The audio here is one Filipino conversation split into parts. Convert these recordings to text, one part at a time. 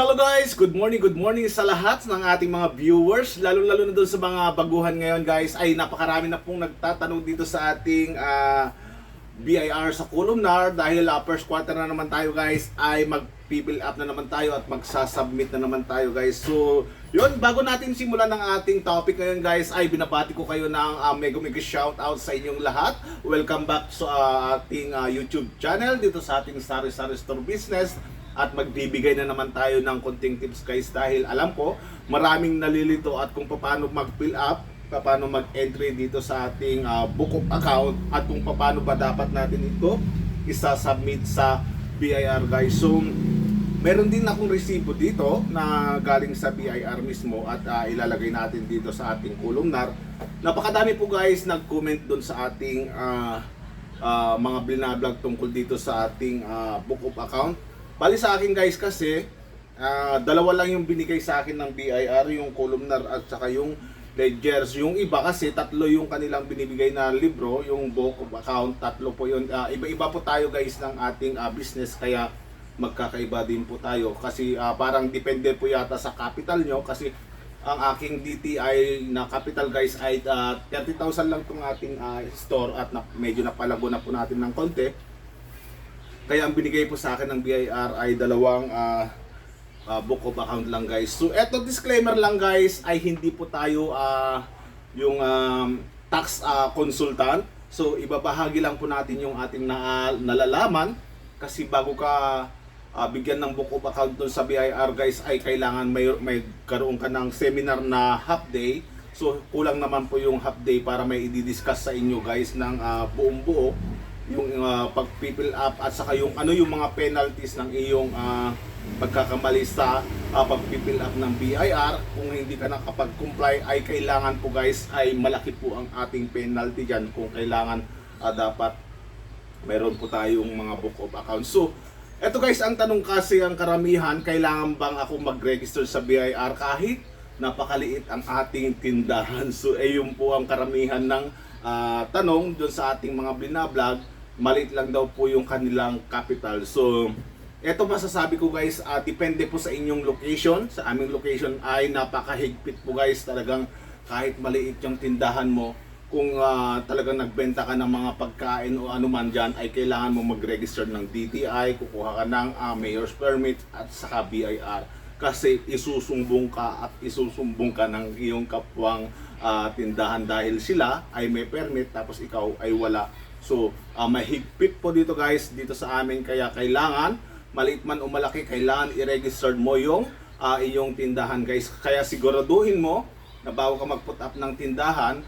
Hello guys! Good morning, good morning sa lahat ng ating mga viewers. Lalo-lalo na doon sa mga baguhan ngayon guys. Ay napakarami na pong nagtatanong dito sa ating ah, BIR sa columnar dahil ah, first quarter na naman tayo guys ay mag fill up na naman tayo at magsasubmit na naman tayo guys. So, yun, bago natin simulan ng ating topic ngayon guys, ay binabati ko kayo ng uh, mega mega shout out sa inyong lahat. Welcome back sa ah, ating ah, YouTube channel dito sa ating Sari Sari Store Business at magbibigay na naman tayo ng konting tips guys dahil alam ko maraming nalilito at kung paano mag-fill up paano mag-entry dito sa ating ah, book of account at kung paano ba dapat natin ito isa-submit sa BIR guys. So, meron din akong resibo dito na galing sa BIR mismo at ah, ilalagay natin dito sa ating columnar. Napakadami po guys nag-comment doon sa ating ah, ah, mga binablog tungkol dito sa ating ah, book of account. Bali sa akin guys kasi ah, dalawa lang yung binigay sa akin ng BIR, yung columnar at saka yung ledgers. Yung iba kasi tatlo yung kanilang binibigay na libro, yung book account, tatlo po yun. Ah, iba-iba po tayo guys ng ating ah, business kaya magkakaiba din po tayo kasi ah, parang depende po yata sa capital nyo kasi ang aking DTI na capital guys ay ah, 30,000 lang tong ating ah, store at na, medyo napalago na po natin ng konti. Kaya ang binigay po sa akin ng BIR ay dalawang ah, ah, book of account lang guys. So eto disclaimer lang guys ay hindi po tayo ah, yung um, tax ah, consultant. So ibabahagi lang po natin yung ating na, nalalaman kasi bago ka ah, bigyan ng book of account dun sa BIR guys ay kailangan may may karoon ka ng seminar na half day. So kulang naman po yung half day para may i-discuss sa inyo guys ng ah, buong buo yung uh, pag-people up at saka yung ano yung mga penalties ng iyong ah, pagkakamali sa uh, pag-people up ng BIR kung hindi ka nakapag-comply ay kailangan po guys ay malaki po ang ating penalty dyan kung kailangan ah, dapat meron po tayong mga book of accounts. So, eto guys, ang tanong kasi ang karamihan, kailangan bang ako mag-register sa BIR kahit napakaliit ang ating tindahan. So, eh yun po ang karamihan ng ah, tanong doon sa ating mga binablog. Maliit lang daw po yung kanilang capital. So, eto masasabi ko guys, ah, depende po sa inyong location. Sa aming location ay napakahigpit po guys. Talagang kahit maliit yung tindahan mo, kung ah, talagang nagbenta ka ng mga pagkain o anuman dyan, ay kailangan mo mag-register ng DTI, kukuha ka ng ah, mayor's permit at saka BIR. Kasi isusumbong ka at isusumbong ka ng iyong kapwang ah, tindahan dahil sila ay may permit tapos ikaw ay wala. So, ah, mahigpit po dito guys, dito sa amin. Kaya kailangan, maliit man o malaki, kailangan i-register mo yung ah, iyong tindahan guys. Kaya siguraduhin mo na bago ka mag-put up ng tindahan,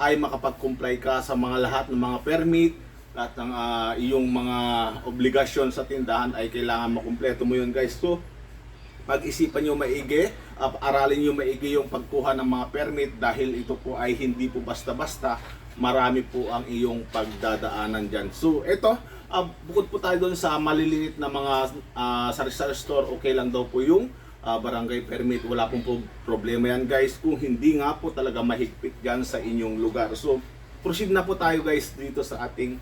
ay makapag-comply ka sa mga lahat ng mga permit, lahat ng ah, iyong mga obligasyon sa tindahan ay kailangan makumpleto mo yun guys. So, pag-isipan nyo maigi, uh, aralin nyo maigi yung pagkuha ng mga permit dahil ito po ay hindi po basta-basta, marami po ang iyong pagdadaanan dyan. So, ito, ah, bukod po tayo doon sa maliliit na mga uh, sari-sari store, okay lang daw po yung ah, barangay permit. Wala pong po problema yan guys kung hindi nga po talaga mahigpit dyan sa inyong lugar. So, proceed na po tayo guys dito sa ating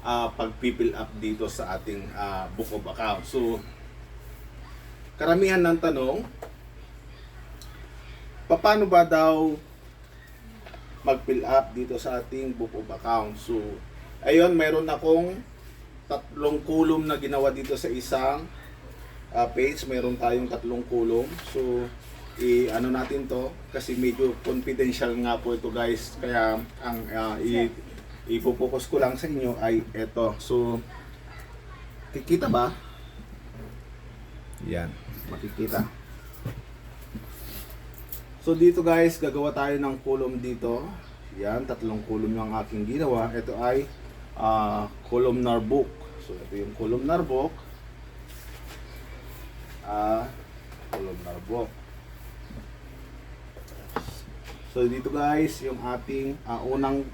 uh, pag-people up dito sa ating ah, book of account. So, karamihan ng tanong, paano ba daw mag-fill up dito sa ating book of account? So, ayun, mayroon akong tatlong column na ginawa dito sa isang ah, page. Mayroon tayong tatlong column. So, i-ano natin to kasi medyo confidential nga po ito guys. Kaya ang ah, i ipo-focus ko lang sa inyo ay ito. So, kikita ba? Yan, makikita. So dito guys, gagawa tayo ng column dito. Yan, tatlong column yung aking ginawa. Ito ay ah, columnar book. So ito yung columnar book. Ah, columnar book. So dito guys, yung ating ah, unang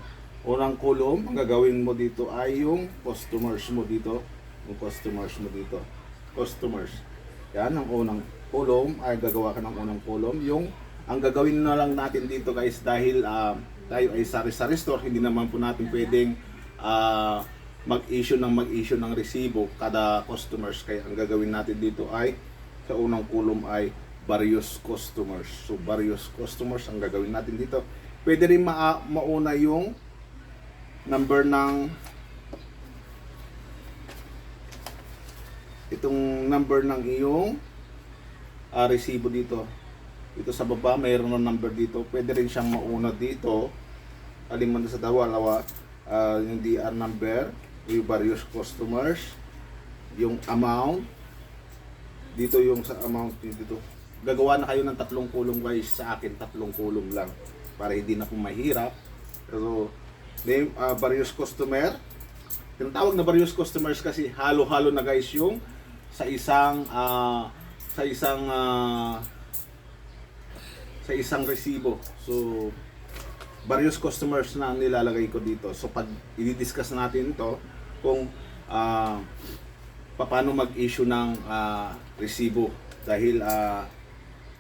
unang column, ang gagawin mo dito ay yung customers mo dito. Yung customers mo dito. Customers. Yan, ang unang column ay gagawa ka ng unang column. Yung ang gagawin na lang natin dito guys dahil ah, tayo ay sari-sari store, hindi naman po natin pwedeng ah, mag-issue ng mag-issue ng resibo kada customers. Kaya ang gagawin natin dito ay Sa unang column ay various customers. So various customers ang gagawin natin dito. Pwede rin ma mauna yung number ng itong number ng iyong ah, resibo dito. Dito sa baba, mayroon ng number dito. Pwede rin siyang mauna dito. Na sa dalawa, ah, yung DR number, yung various customers, yung amount, dito yung sa amount dito. Gagawa na kayo ng tatlong kulong guys. Sa akin, tatlong kulong lang. Para hindi na po mahirap. So, name, ah, various customer. Tinatawag na various customers kasi halo-halo na guys yung sa isang ah, sa isang ah, sa isang resibo. So, various customers na nilalagay ko dito. So, pag i-discuss natin ito, kung ah, paano mag-issue ng ah, resibo. Dahil ah,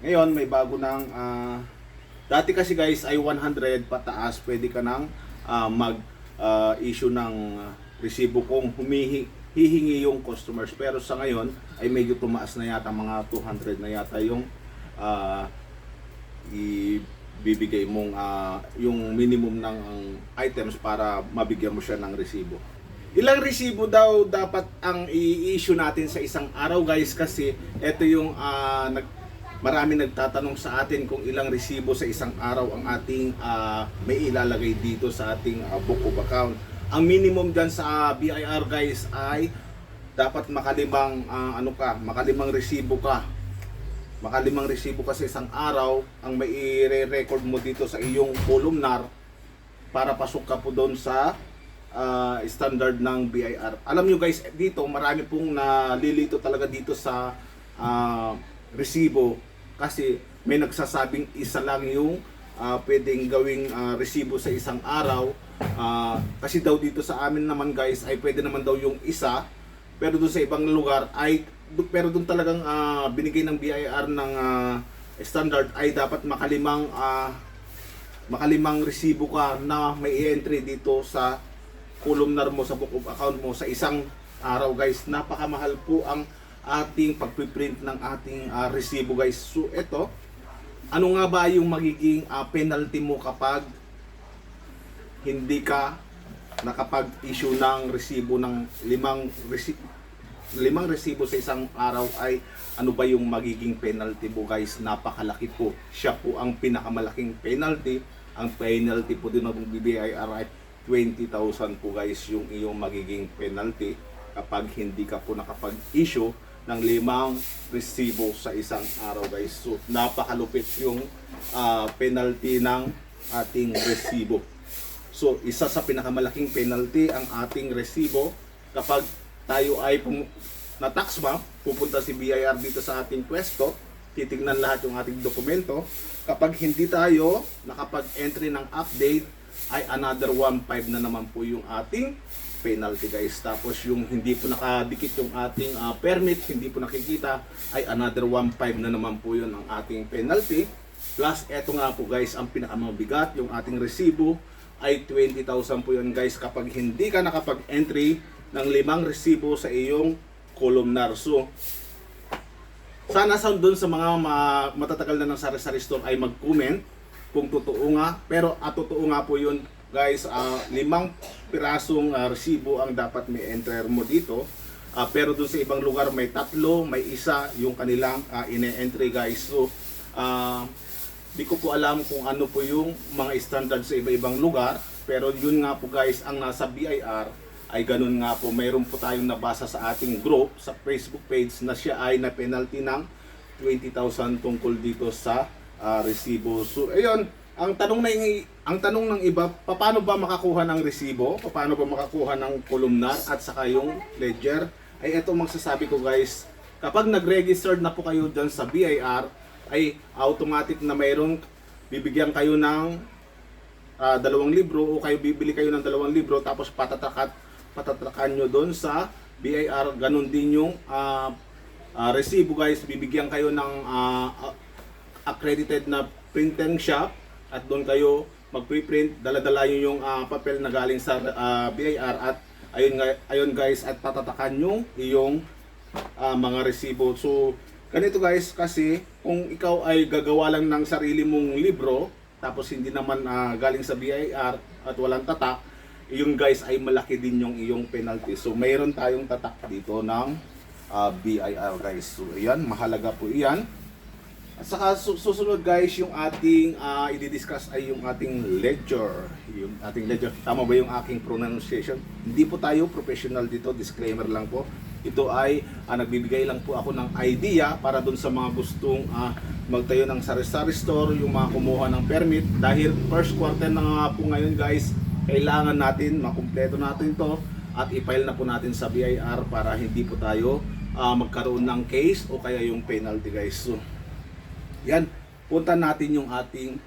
ngayon, may bago ng ah, dati kasi guys ay 100 pataas, pwede ka nang ah, mag-issue ng ah, resibo kung humihi hihingi yung customers. Pero sa ngayon ay medyo tumaas na yata mga 200 na yata yung ah, ibibigay mong ah, yung minimum ng items para mabigyan mo siya ng resibo. Ilang resibo daw dapat ang i-issue natin sa isang araw guys kasi ito yung ah, nag marami nagtatanong sa atin kung ilang resibo sa isang araw ang ating ah, may ilalagay dito sa ating ah, book of account. Ang minimum dyan sa BIR guys ay dapat makalimang ah, ano ka, makalimang resibo ka makalimang resibo kasi isang araw ang may i-record mo dito sa iyong columnar para pasok ka po doon sa ah, standard ng BIR. Alam nyo guys, dito marami pong nalilito talaga dito sa ah, resibo kasi may nagsasabing isa lang yung ah, pwedeng gawing ah, resibo sa isang araw. Ah, kasi daw dito sa amin naman guys ay pwede naman daw yung isa pero doon sa ibang lugar ay pero doon talagang ah, binigay ng BIR ng ah, standard ay dapat makalimang ah, makalimang resibo ka na may i-entry dito sa columnar mo sa book of account mo sa isang araw guys. Napakamahal po ang ating pagpiprint ng ating ah, resibo guys. So ito ano nga ba yung magiging ah, penalty mo kapag hindi ka nakapag-issue ng resibo ng limang resibo limang resibo sa isang araw ay ano ba yung magiging penalty mo guys? Napakalaki po. Siya po ang pinakamalaking penalty. Ang penalty po din ng BBIR ay 20,000 po guys yung iyong magiging penalty kapag hindi ka po nakapag-issue ng limang resibo sa isang araw guys. So napakalupit yung ah, penalty ng ating resibo. So, isa sa pinakamalaking penalty ang ating resibo kapag tayo ay pum- na tax map, pupunta si BIR dito sa ating pwesto, titignan lahat yung ating dokumento. Kapag hindi tayo nakapag-entry ng update, ay another 1.5 na naman po yung ating penalty guys. Tapos yung hindi po nakadikit yung ating ah, permit, hindi po nakikita, ay another 1.5 na naman po yun ang ating penalty. Plus, eto nga po guys, ang pinakamabigat, yung ating resibo, ay 20,000 po yun guys kapag hindi ka nakapag-entry ng limang resibo sa iyong columnar. So, sana sa doon sa mga ma- matatagal na ng sari-sari store ay mag-comment kung totoo nga. Pero at totoo nga po yun guys, ah, limang pirasong ah, resibo ang dapat may enter mo dito. Ah, pero doon sa ibang lugar may tatlo, may isa yung kanilang ah, ine-entry guys. So, ah, Di ko po alam kung ano po yung mga standard sa iba-ibang lugar. Pero yun nga po guys, ang nasa BIR ay ganun nga po. Mayroon po tayong nabasa sa ating group, sa Facebook page na siya ay na penalty ng 20,000 tungkol dito sa ah, resibo. So ayun, ang tanong na ang tanong ng iba, paano ba makakuha ng resibo? Paano ba makakuha ng columnar at saka yung ledger? Ay ito magsasabi ko guys, kapag nag-register na po kayo dyan sa BIR, ay automatic na mayroong bibigyan kayo ng ah, dalawang libro o kayo bibili kayo ng dalawang libro tapos patatakat patatakan nyo doon sa BIR ganun din yung ah, ah, resibo guys. Bibigyan kayo ng ah, accredited na printing shop at doon kayo magpiprint. Dala-dala nyo yung ah, papel na galing sa ah, BIR at ayun, ayun guys at patatakan nyo iyong ah, mga resibo. So Ganito guys, kasi kung ikaw ay gagawa lang ng sarili mong libro, tapos hindi naman ah, galing sa BIR at walang tatak, yung guys ay malaki din yung iyong penalty. So mayroon tayong tatak dito ng ah, BIR guys. So ayan, mahalaga po iyan. At saka su- susunod guys, yung ating uh, i-discuss ay yung ating ledger. Yung ating ledger. Tama ba yung aking pronunciation? Hindi po tayo professional dito, disclaimer lang po. Ito ay ah, nagbibigay lang po ako ng idea para dun sa mga gustong ah, magtayo ng sari-sari store, yung mga kumuha ng permit. Dahil first quarter na nga po ngayon guys, kailangan natin makumpleto natin to at i-file na po natin sa BIR para hindi po tayo ah, magkaroon ng case o kaya yung penalty guys. So, yan, punta natin yung ating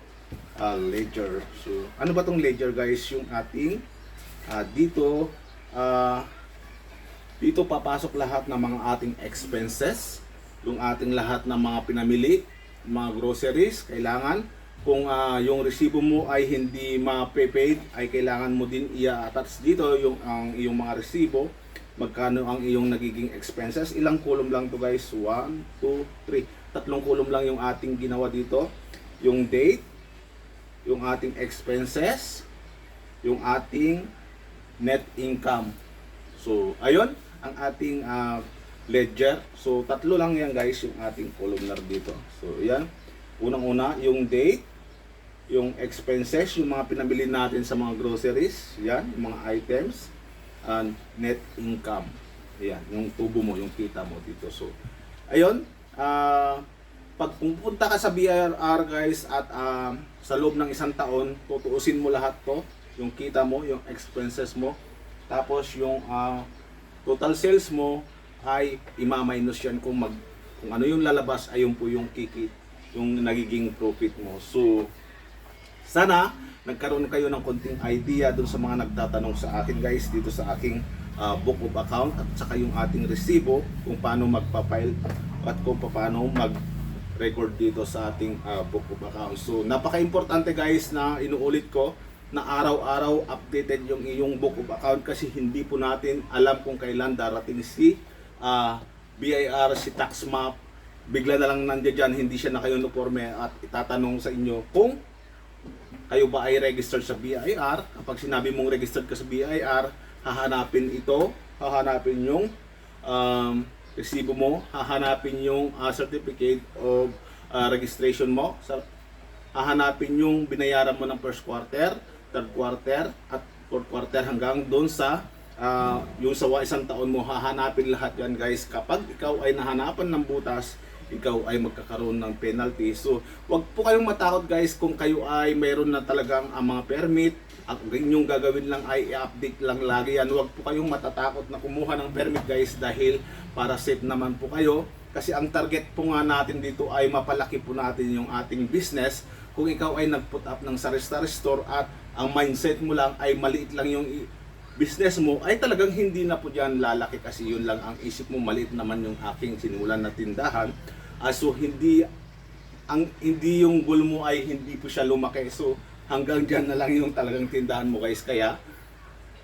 ah, ledger. So, ano ba tong ledger guys? Yung ating ah, dito ah, dito papasok lahat ng mga ating expenses, yung ating lahat ng mga pinamili, mga groceries, kailangan kung ah, yung resibo mo ay hindi ma-prepaid, ay kailangan mo din i-attach dito yung ang iyong mga resibo magkano ang iyong nagiging expenses. Ilang column lang to guys? 1, 2, 3. Tatlong column lang yung ating ginawa dito. Yung date, yung ating expenses, yung ating net income. So, ayun, ang ating ah, ledger. So, tatlo lang yan guys, yung ating columnar dito. So, yan. Unang-una, yung date, yung expenses, yung mga pinabili natin sa mga groceries, yan, yung mga items, and net income. Ayan, yung tubo mo, yung kita mo dito. So, ayun, ah, pag pupunta ka sa BIR guys at ah, sa loob ng isang taon, tutuusin mo lahat to, yung kita mo, yung expenses mo, tapos yung ah, total sales mo ay ima-minus yan kung mag kung ano yung lalabas ayun po yung kiki yung nagiging profit mo. So, sana nagkaroon kayo ng konting idea dun sa mga nagtatanong sa akin guys dito sa aking ah, book of account at saka yung ating resibo kung paano magpa-file at kung paano mag record dito sa ating ah, book of account. So napaka-importante guys na inuulit ko na araw-araw updated yung iyong book of account kasi hindi po natin alam kung kailan darating si ah, BIR, si tax map, bigla na lang nandiyan dyan, hindi siya naka-uniforme at itatanong sa inyo kung kayo ba ay registered sa BIR. Kapag sinabi mong registered ka sa BIR, hahanapin ito, hahanapin yung um, resibo mo, hahanapin yung uh, certificate of uh, registration mo, sa, hahanapin yung binayaran mo ng first quarter, third quarter, at fourth quarter hanggang doon sa uh, yung sa isang taon mo, hahanapin lahat yan guys. Kapag ikaw ay nahanapan ng butas, ikaw ay magkakaroon ng penalty. So, wag po kayong matakot guys kung kayo ay mayroon na talagang ang mga permit at ang inyong gagawin lang ay i-update lang lagi yan. Huwag po kayong matatakot na kumuha ng permit guys dahil para safe naman po kayo. Kasi ang target po nga natin dito ay mapalaki po natin yung ating business. Kung ikaw ay nag-put up ng sari-sari store at ang mindset mo lang ay maliit lang yung business mo ay talagang hindi na po diyan lalaki kasi yun lang ang isip mo. Maliit naman yung aking sinulan na tindahan. Ah, so hindi ang hindi yung goal mo ay hindi po siya lumaki. So hanggang diyan na lang yung talagang tindahan mo guys. Kaya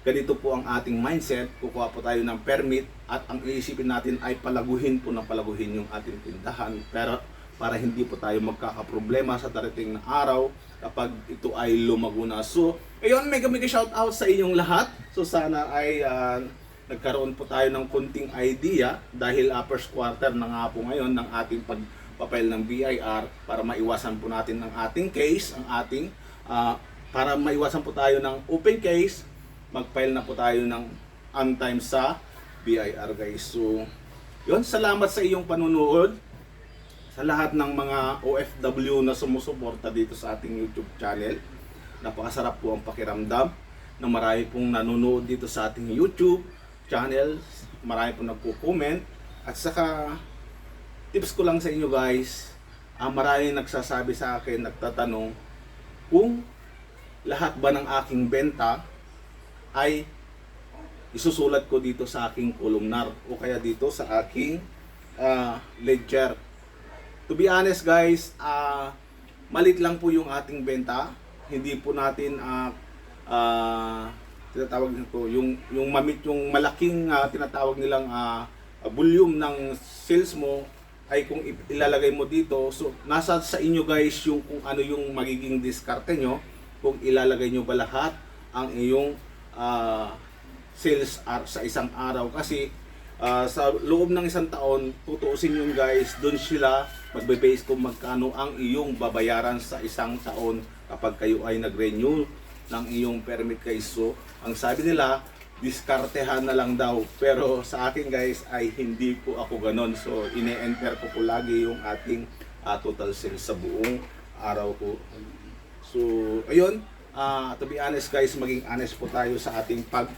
ganito po ang ating mindset. Kukuha po tayo ng permit at ang iisipin natin ay palaguhin po na palaguhin yung ating tindahan. Pero para hindi po tayo magkakaproblema sa darating na araw kapag ito ay lumago na. So, ayun, mega mega shout out sa inyong lahat. So, sana ay ah, nagkaroon po tayo ng konting idea dahil uh, first quarter na nga po ngayon ng ating pagpapile ng BIR para maiwasan po natin ng ating case, ang ating ah, para maiwasan po tayo ng open case, mag-file na po tayo ng on time sa BIR guys. So, yun, salamat sa iyong panunood sa lahat ng mga OFW na sumusuporta dito sa ating YouTube channel. Napakasarap po ang pakiramdam na marami pong nanonood dito sa ating YouTube channel. Marami pong nagko-comment. At saka, tips ko lang sa inyo guys, ah, marami nagsasabi sa akin, nagtatanong, kung lahat ba ng aking benta ay isusulat ko dito sa aking columnar o kaya dito sa aking ah, ledger. To be honest guys, ah malit lang po yung ating benta. Hindi po natin ah ah, tinatawag nito yung yung mamit yung malaking ah, tinatawag nilang ah, volume ng sales mo ay kung ilalagay mo dito. So, nasa sa inyo guys yung kung ano yung magiging diskarte nyo. Kung ilalagay nyo ba lahat ang iyong ah, sales ar- sa isang araw. Kasi ah, sa loob ng isang taon, tutuusin yun guys, doon sila magbe-base kung magkano ang iyong babayaran sa isang taon kapag kayo ay nag-renew ng iyong permit guys. So, ang sabi nila, diskartehan na lang daw. Pero sa akin guys ay hindi po ako ganon. So ine-enter ko po lagi yung ating ah, total sales sa buong araw ko. So ayun, ah, to be honest guys, maging honest po tayo sa ating pag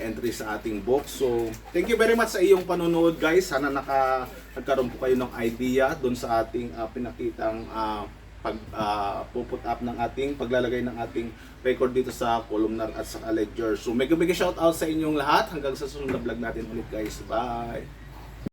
entry sa ating book. So thank you very much sa iyong panonood guys. Sana naka nagkaroon po kayo ng idea doon sa ating ah, pinakitang ah, pag ah, puput up ng ating paglalagay ng ating record dito sa columnar at sa ledger. So mega mega shout out sa inyong lahat hanggang sa susunod na vlog natin ulit guys. Bye.